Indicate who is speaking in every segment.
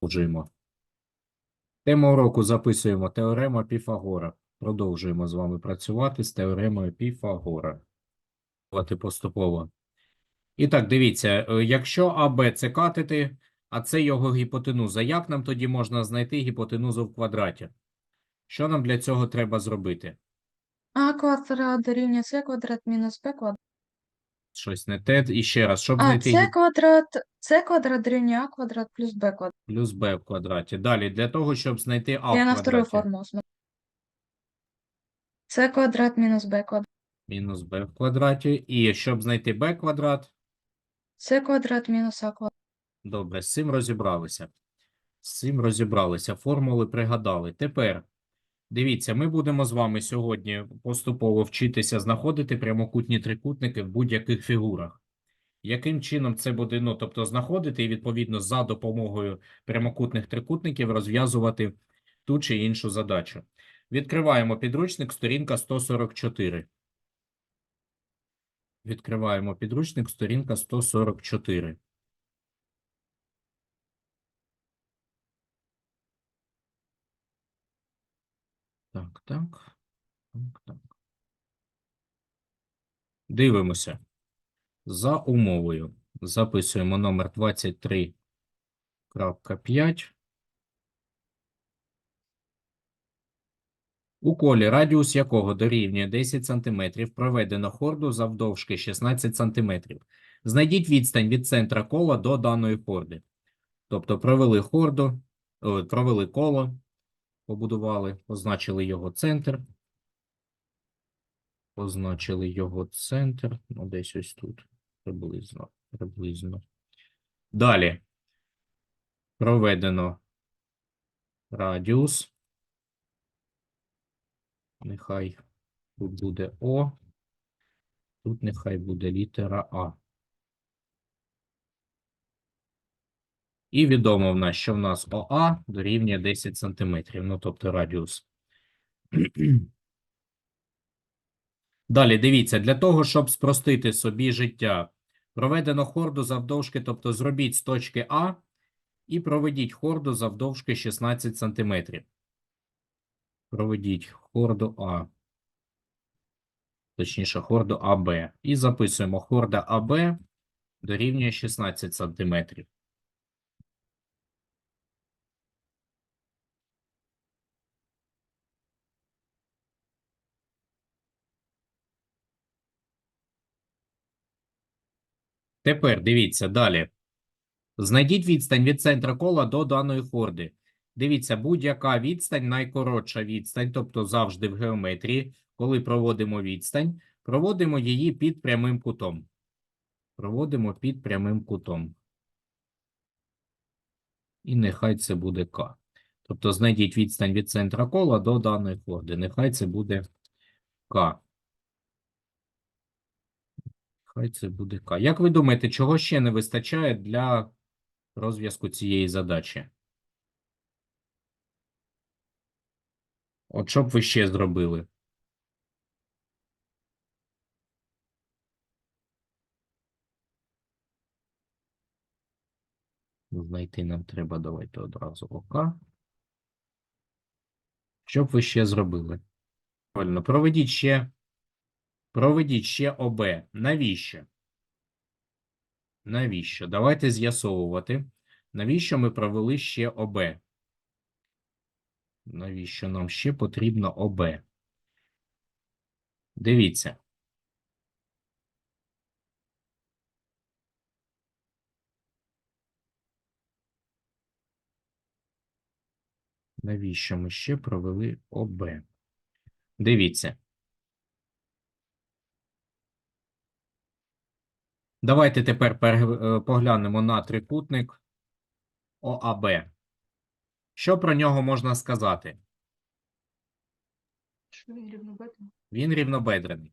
Speaker 1: Продовжуємо. Тему уроку записуємо теорема Піфагора. Продовжуємо з вами працювати з теоремою Піфагора. Поступово. І так, дивіться, е, якщо АБ це катети, а це його гіпотенуза, як нам тоді можна знайти гіпотенузу в квадраті? Що нам для цього треба зробити?
Speaker 2: А квадрат дорівнює С квадрат мінус Б квадрат.
Speaker 1: Щось не те. І ще раз, щоб
Speaker 2: А,
Speaker 1: знайти гіп-
Speaker 2: квадрат, С квадрат дорівнює А квадрат плюс Б квадрат.
Speaker 1: плюс Б в квадраті. Далі, для того, щоб знайти А
Speaker 2: Я
Speaker 1: в
Speaker 2: на вторую
Speaker 1: квадраті.
Speaker 2: формулу смотрю. С квадрат мінус Б квадрат.
Speaker 1: Мінус Б в квадраті. І щоб знайти Б квадрат,
Speaker 2: С квадрат мінус А квадрат.
Speaker 1: Добре, з цим розібралися. З цим розібралися, формули пригадали. Тепер, дивіться, ми будемо з вами сьогодні поступово вчитися знаходити прямокутні трикутники в будь-яких фігурах. Яким чином це буде, ну, тобто знаходити і, відповідно, за допомогою прямокутних трикутників розв'язувати ту чи іншу задачу. Відкриваємо підручник, сторінка 144. Відкриваємо підручник, сторінка 144. Так, так. Так, так. Дивимося. За умовою. Записуємо номер 23.5. У колі, радіус якого дорівнює 10 см, проведено хорду завдовжки 16 см. Знайдіть відстань від центра кола до даної хорди. Тобто провели хорду, провели коло, побудували, позначили його центр. Позначили його центр, ну десь ось тут, приблизно, приблизно. Далі проведено радіус. Нехай тут буде О, тут нехай буде літера А. І відомо в нас, що в нас ОА дорівнює 10 см, ну тобто радіус. Далі, дивіться, для того, щоб спростити собі життя, проведено хорду завдовжки, тобто зробіть з точки А і проведіть хорду завдовжки 16 см. Проведіть хорду А. Точніше, хорду АБ. І записуємо хорда АБ дорівнює 16 см. Тепер дивіться далі. Знайдіть відстань від центра кола до даної хорди. Дивіться, будь-яка відстань, найкоротша відстань, тобто завжди в геометрії, коли проводимо відстань, проводимо її під прямим кутом. Проводимо під прямим кутом. І нехай це буде К. Тобто знайдіть відстань від центра кола до даної хорди. Нехай це буде К. Хай це буде К. Як ви думаєте, чого ще не вистачає для розв'язку цієї задачі? От що б ви ще зробили? Знайти нам треба, давайте одразу ОК. Що б ви ще зробили? Правильно, проведіть ще, проведіть ще ОБ. Навіщо? Навіщо? Давайте з'ясовувати, навіщо ми провели ще ОБ. Навіщо нам ще потрібно ОБ? Дивіться. Навіщо ми ще провели ОБ? Дивіться. Давайте тепер е, поглянемо на трикутник ОАБ. Що про нього можна сказати?
Speaker 2: Що він рівнобедний?
Speaker 1: Він рівнобедрений.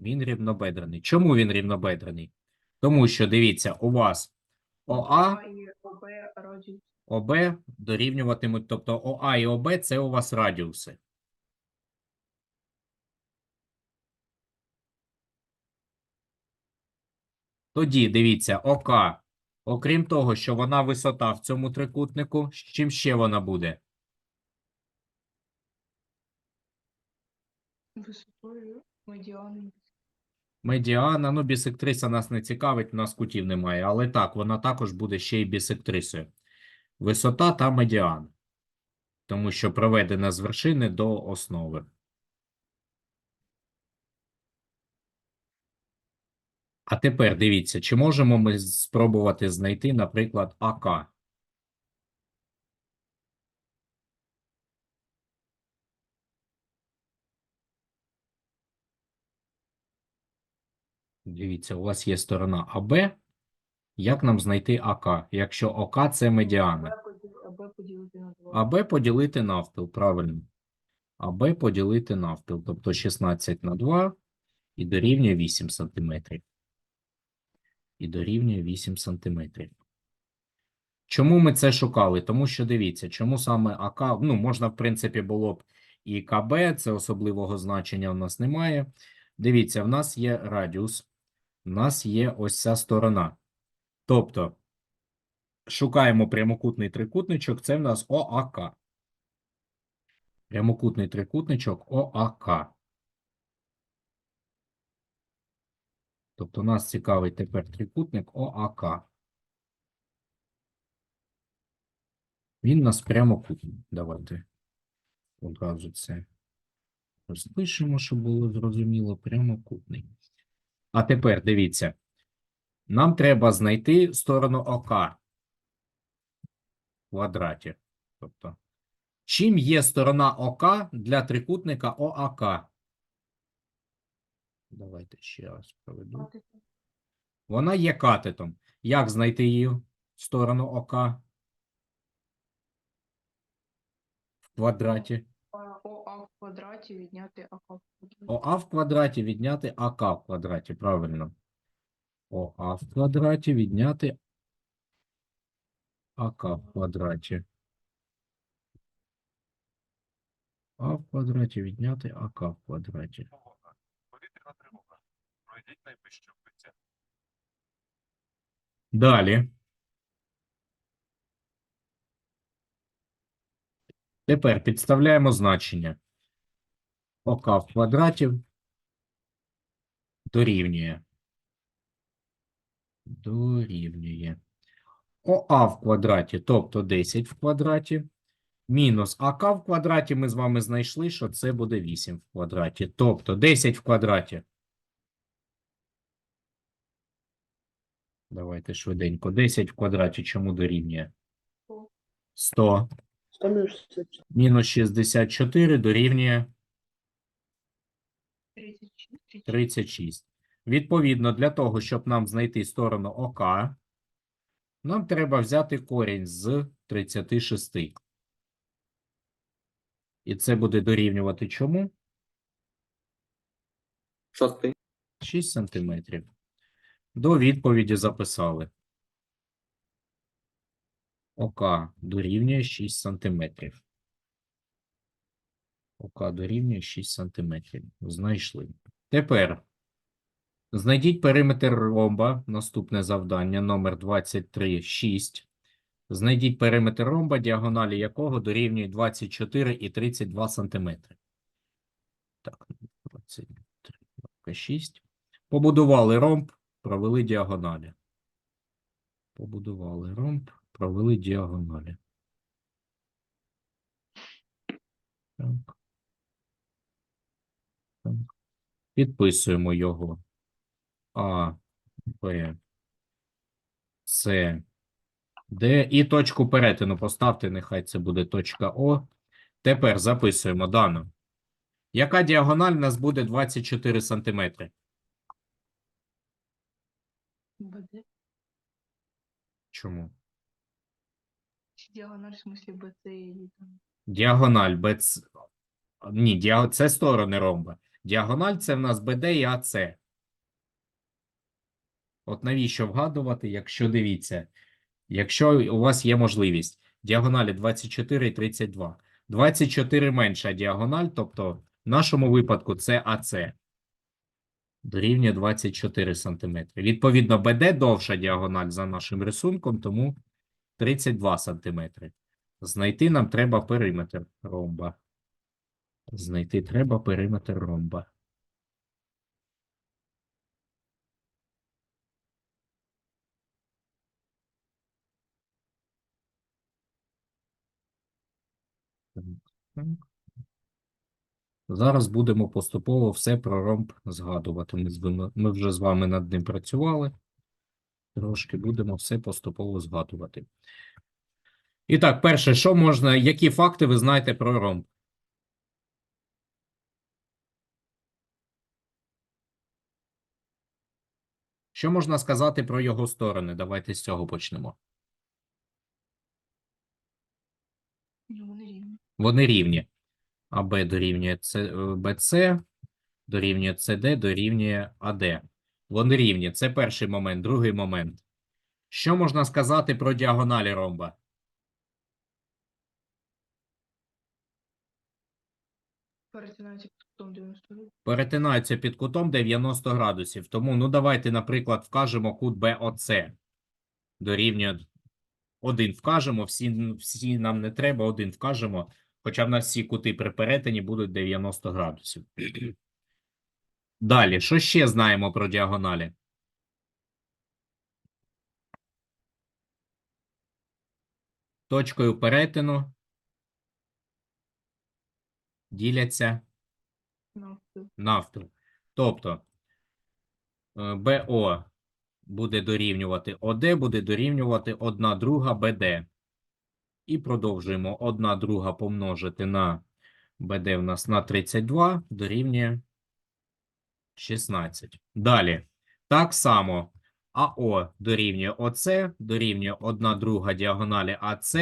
Speaker 1: Він рівнобедрений. Чому він рівнобедрений? Тому що, дивіться, у вас ОА,
Speaker 3: і ОБ радіус.
Speaker 1: ОБ дорівнюватимуть, тобто ОА і ОБ – це у вас радіуси. Тоді, дивіться, ОК Окрім того, що вона висота в цьому трикутнику, з чим ще вона буде?
Speaker 3: Висотою медіаном.
Speaker 1: Медіана, ну, бісектриса нас не цікавить, у нас кутів немає, але так, вона також буде ще й бісектрисою. Висота та медіана, тому що проведена з вершини до основи. А тепер дивіться, чи можемо ми спробувати знайти, наприклад, АК? Дивіться, у вас є сторона АБ. Як нам знайти АК, якщо ОК це медіана?
Speaker 3: АБ поділити на 2.
Speaker 1: АБ поділити навпіл, правильно. АБ поділити навпіл, тобто 16 на 2 і дорівнює 8 сантиметрів. І дорівнює 8 сантиметрів. Чому ми це шукали? Тому що дивіться, чому саме АК, ну, можна, в принципі, було б і КБ, це особливого значення в нас немає. Дивіться, в нас є радіус, в нас є ось ця сторона. Тобто, шукаємо прямокутний трикутничок, це в нас ОАК. Прямокутний трикутничок ОАК. Тобто нас цікавить тепер трикутник ОАК. Він нас прямокутний. Давайте одразу це розпишемо, щоб було зрозуміло. Прямокутний. А тепер дивіться. Нам треба знайти сторону ОК в квадраті. Тобто, чим є сторона ОК для трикутника ОАК? Давайте ще раз проведу. Вона є катетом. Як знайти її в сторону ОК в квадраті?
Speaker 3: ОА в квадраті відняти АК в квадраті.
Speaker 1: ОА в квадраті відняти АК в квадраті. Правильно. ОА в квадраті відняти АК в квадраті. А в квадраті відняти АК в квадраті.
Speaker 4: Пройдіть найближче укриття.
Speaker 1: Далі. Тепер підставляємо значення. ОК в квадраті дорівнює. Дорівнює. ОА в квадраті, тобто 10 в квадраті. Мінус АК в квадраті ми з вами знайшли, що це буде 8 в квадраті. Тобто 10 в квадраті. Давайте швиденько. 10 в квадраті чому дорівнює? 100. Мінус 64 дорівнює
Speaker 3: 36.
Speaker 1: 36. Відповідно, для того, щоб нам знайти сторону ОК, нам треба взяти корінь з 36. І це буде дорівнювати чому? 6 сантиметрів. До відповіді записали. ОК дорівнює 6 сантиметрів. ОК дорівнює 6 сантиметрів. Знайшли. Тепер знайдіть периметр ромба. Наступне завдання номер 23.6. Знайдіть периметр ромба, діагоналі якого дорівнює 24 і 32 сантиметри. Так, 23.6. Побудували ромб, провели діагоналі. Побудували ромб, провели діагоналі. Так. Так. Підписуємо його. А, Б, С, Д. І точку перетину поставте, нехай це буде точка О. Тепер записуємо дану. Яка діагональ у нас буде 24 сантиметри?
Speaker 3: БД.
Speaker 1: Чому?
Speaker 3: Діагональ в смислі БЦ і там.
Speaker 1: Діагональ БЦ. Ні, діа... це сторони ромба. Діагональ це в нас БД і АЦ. От навіщо вгадувати, якщо дивіться, якщо у вас є можливість, діагоналі 24 і 32. 24 менша діагональ, тобто в нашому випадку це АЦ. Дорівнює 24 см. Відповідно, БД довша діагональ за нашим рисунком, тому 32 см. Знайти нам треба периметр ромба. Знайти треба периметр ромба. Так, так. Зараз будемо поступово все про ромб згадувати. Ми, ми вже з вами над ним працювали. Трошки будемо все поступово згадувати. І так, перше, що можна, які факти ви знаєте про ромб? Що можна сказати про його сторони? Давайте з цього почнемо.
Speaker 3: Ну, вони рівні.
Speaker 1: Вони рівні. АБ дорівнює е, БЦ, дорівнює СД, дорівнює АД. Вони рівні. Це перший момент. Другий момент. Що можна сказати про діагоналі ромба?
Speaker 3: Перетинаються під кутом 90 градусів.
Speaker 1: Перетинаються під кутом 90 градусів. Тому, ну, давайте, наприклад, вкажемо кут БОЦ. Дорівнює 1 вкажемо, всі, всі нам не треба, один вкажемо. Хоча в нас всі кути при перетині будуть 90 градусів. Далі, що ще знаємо про діагоналі? Точкою перетину діляться
Speaker 3: Навпіл.
Speaker 1: навпіл. Тобто е, БО буде дорівнювати ОД, буде дорівнювати 1 друга БД. І продовжуємо 1 друга помножити на БД в нас на 32 дорівнює 16. Далі. Так само АО дорівнює ОЦ, дорівнює 1 друга діагоналі АЦ,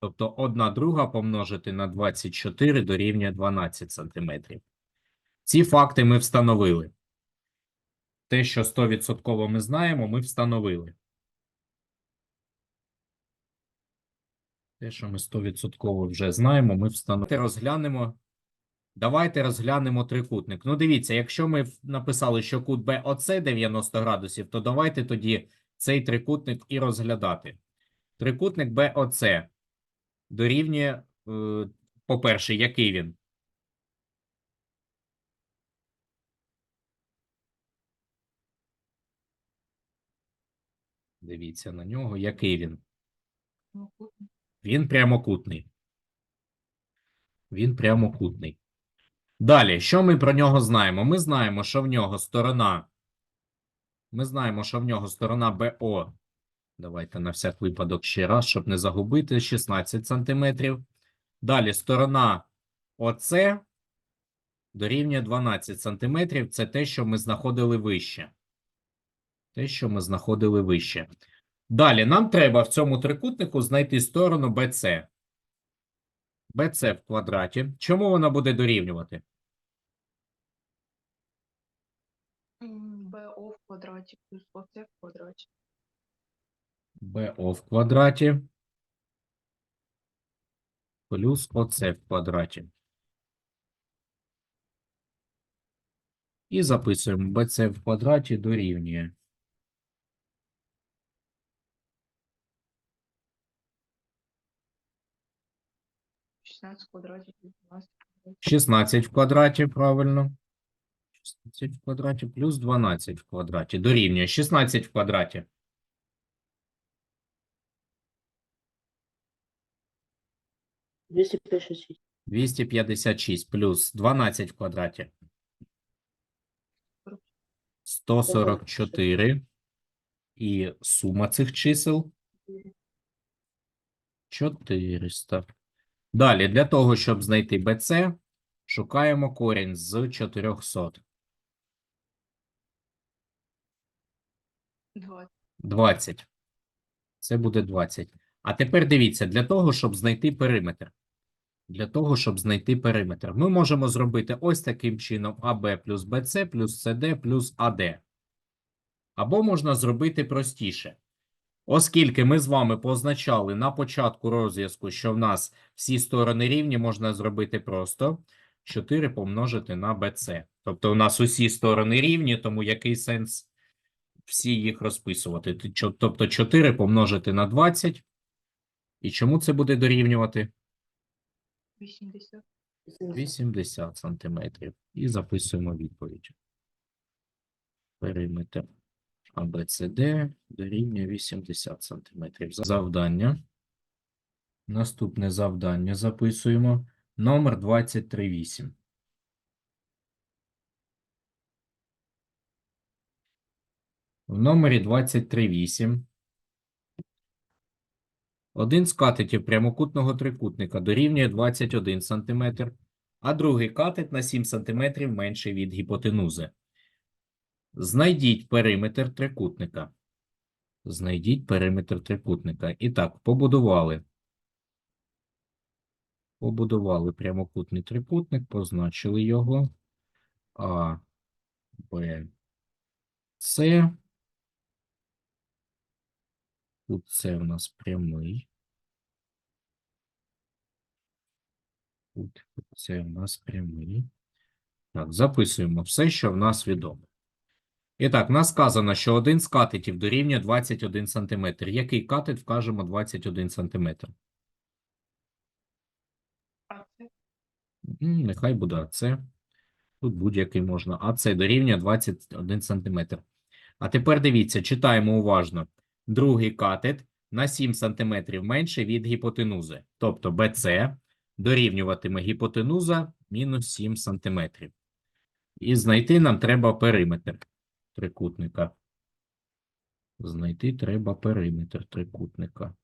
Speaker 1: тобто 1 друга помножити на 24 дорівнює 12 сантиметрів. Ці факти ми встановили. Те, що 100% ми знаємо, ми встановили. Те, що ми 100% вже знаємо, ми. Давайте розглянемо. Давайте розглянемо трикутник. Ну, дивіться, якщо ми написали, що кут БОЦ 90 градусів, то давайте тоді цей трикутник і розглядати. Трикутник БОЦ дорівнює, е, по-перше, який він? Дивіться на нього, який він. Він прямокутний. Він прямокутний. Далі, що ми про нього знаємо? Ми знаємо, що в нього сторона. Ми знаємо, що в нього сторона БО. Давайте на всяк випадок ще раз, щоб не загубити 16 сантиметрів. Далі сторона ОЦ дорівнює 12 сантиметрів. Це те, що ми знаходили вище. Те, що ми знаходили вище. Далі нам треба в цьому трикутнику знайти сторону BC. BC в квадраті. Чому вона буде дорівнювати?
Speaker 3: БО в квадраті плюс ОЦ в квадраті.
Speaker 1: BO в квадраті плюс ОЦ в квадраті. І записуємо BC в квадраті дорівнює
Speaker 3: 16 в квадраті плюс 12 в квадраті.
Speaker 1: 16 в квадраті, правильно. 16 в квадраті плюс 12 в квадраті. Дорівнює 16 в квадраті.
Speaker 5: Двести пятьдесят шесть.
Speaker 1: 256 плюс 12 в квадраті. 144. І сума цих чисел 400. Далі, для того, щоб знайти BC, шукаємо корінь з 400.
Speaker 3: 20.
Speaker 1: 20. Це буде 20. А тепер дивіться, для того, щоб знайти периметр. Для того, щоб знайти периметр, ми можемо зробити ось таким чином АБ плюс БЦ плюс СД плюс АД. Або можна зробити простіше. Оскільки ми з вами позначали на початку розв'язку, що в нас всі сторони рівні, можна зробити просто. 4 помножити на BC. Тобто у нас усі сторони рівні, тому який сенс всі їх розписувати? Тобто 4 помножити на 20. І чому це буде дорівнювати?
Speaker 3: 80.
Speaker 1: 80 сантиметрів. І записуємо відповідь. Периметр ABCD дорівнює 80 сантиметрів. Завдання. Наступне завдання записуємо. Номер 238. В номері 238 один з катетів прямокутного трикутника дорівнює 21 см, а другий катет на 7 см менший від гіпотенузи. Знайдіть периметр трикутника. Знайдіть периметр трикутника. І так, побудували. Побудували прямокутний трикутник, позначили його. А, Б, С. Тут це в нас прямий. Тут це в нас прямий. Так, записуємо все, що в нас відомо. І так, нас сказано, що один з катетів дорівнює 21 см. Який катет вкажемо 21 см? Нехай буде АЦ. Тут будь-який можна. АЦ дорівнює 21 см. А тепер дивіться, читаємо уважно. Другий катет на 7 см менше від гіпотенузи. Тобто BC дорівнюватиме гіпотенуза мінус 7 см. І знайти нам треба периметр трикутника. Знайти треба периметр трикутника.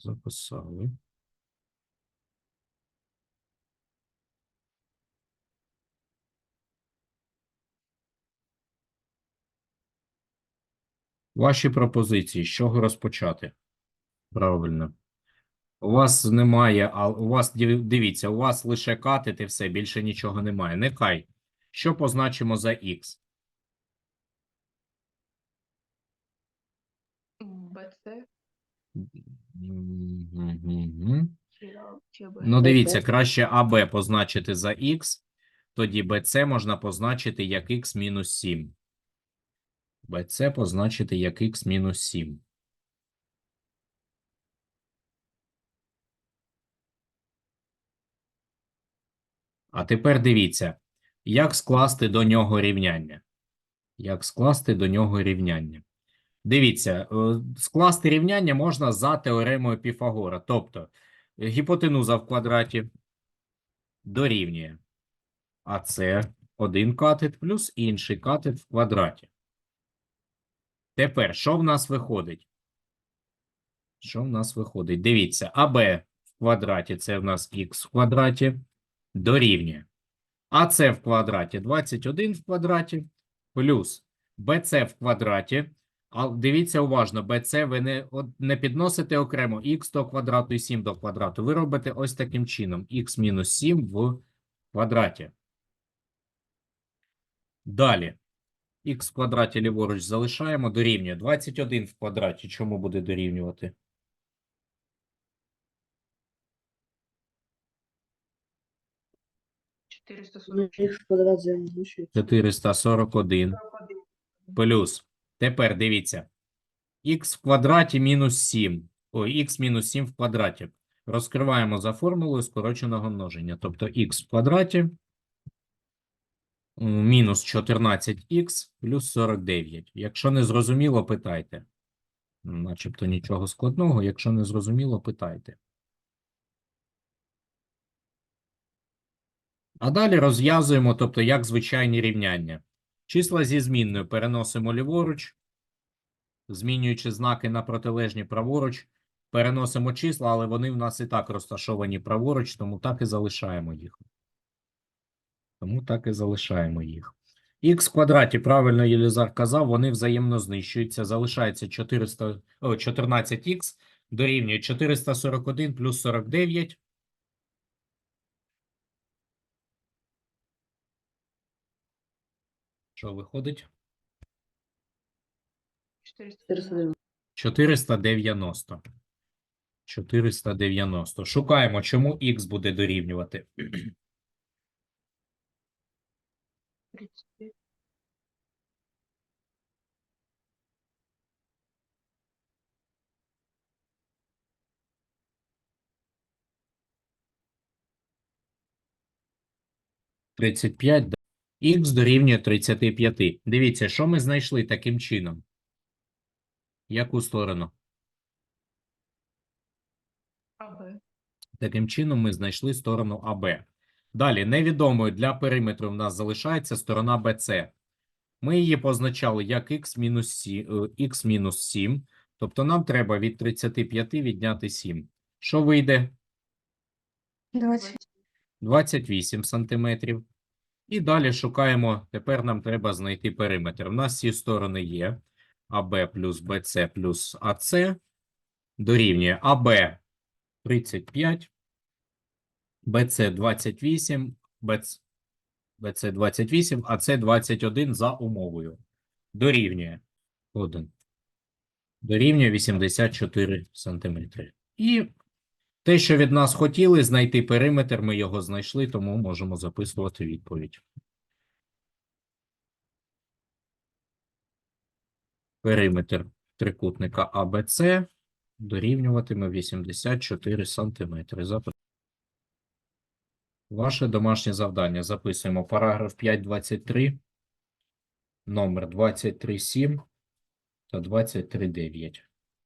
Speaker 1: Записали. Ваші пропозиції, з чого розпочати? Правильно. У вас немає, а у вас дивіться, у вас лише катет і все, більше нічого немає. Нехай. Що позначимо за Х?
Speaker 3: БЦ.
Speaker 1: Ну, дивіться, краще АБ позначити за Х, тоді БЦ можна позначити як Х мінус 7. БЦ позначити як Х мінус 7. А тепер дивіться, як скласти до нього рівняння. Як скласти до нього рівняння. Дивіться, е, скласти рівняння можна за теоремою Піфагора. Тобто, гіпотенуза в квадраті дорівнює АЦ один катет плюс інший катет в квадраті. Тепер, що в нас виходить? Що в нас виходить? Дивіться, АБ в квадраті це в нас х в квадраті дорівнює. АЦ в квадраті 21 в квадраті плюс БЦ в квадраті. А дивіться уважно, BC ви не, не підносите окремо х до квадрату і 7 до квадрату. Ви робите ось таким чином. х мінус 7 в квадраті. Далі. х в квадраті ліворуч залишаємо, дорівнює 21 в квадраті. Чому буде дорівнювати?
Speaker 5: Ну,
Speaker 3: 446.
Speaker 5: квадрат замінюється.
Speaker 1: 441 плюс. Тепер дивіться. х в квадраті мінус 7. Ой, х мінус 7 в квадраті. Розкриваємо за формулою скороченого множення. Тобто х в квадраті мінус 14х плюс 49. Якщо не зрозуміло, питайте. Начебто нічого складного. Якщо не зрозуміло, питайте. А далі розв'язуємо, тобто як звичайні рівняння. Числа зі змінною переносимо ліворуч, змінюючи знаки на протилежні праворуч. Переносимо числа, але вони в нас і так розташовані праворуч, тому так і залишаємо їх. Тому так і залишаємо їх. Х квадраті, правильно Єлізар казав, вони взаємно знищуються. Залишається 400, о, 14х дорівнює 441 плюс 49. Що виходить?
Speaker 3: 490.
Speaker 5: 490.
Speaker 1: 490. 490. Шукаємо, чому х буде дорівнювати.
Speaker 3: 35.
Speaker 1: – 35. да. Х дорівнює 35. Дивіться, що ми знайшли таким чином? Яку сторону?
Speaker 3: АБ.
Speaker 1: Таким чином ми знайшли сторону АБ. Далі, невідомою для периметру в нас залишається сторона БЦ. Ми її позначали як х мінус 7, х мінус 7, тобто нам треба від 35 відняти 7. Що вийде?
Speaker 2: 20.
Speaker 1: 28 сантиметрів. І далі шукаємо, тепер нам треба знайти периметр. У нас ці сторони є. АБ плюс БЦ плюс АЦ дорівнює АБ 35, БЦ 28, БЦ, БЦ 28, АЦ 21 за умовою. Дорівнює 1. Дорівнює 84 сантиметри. І те, що від нас хотіли знайти периметр, ми його знайшли, тому можемо записувати відповідь. Периметр трикутника АБЦ дорівнюватиме 84 сантиметри. Ваше домашнє завдання. Записуємо параграф 5.23, номер 23.7 та 23.9.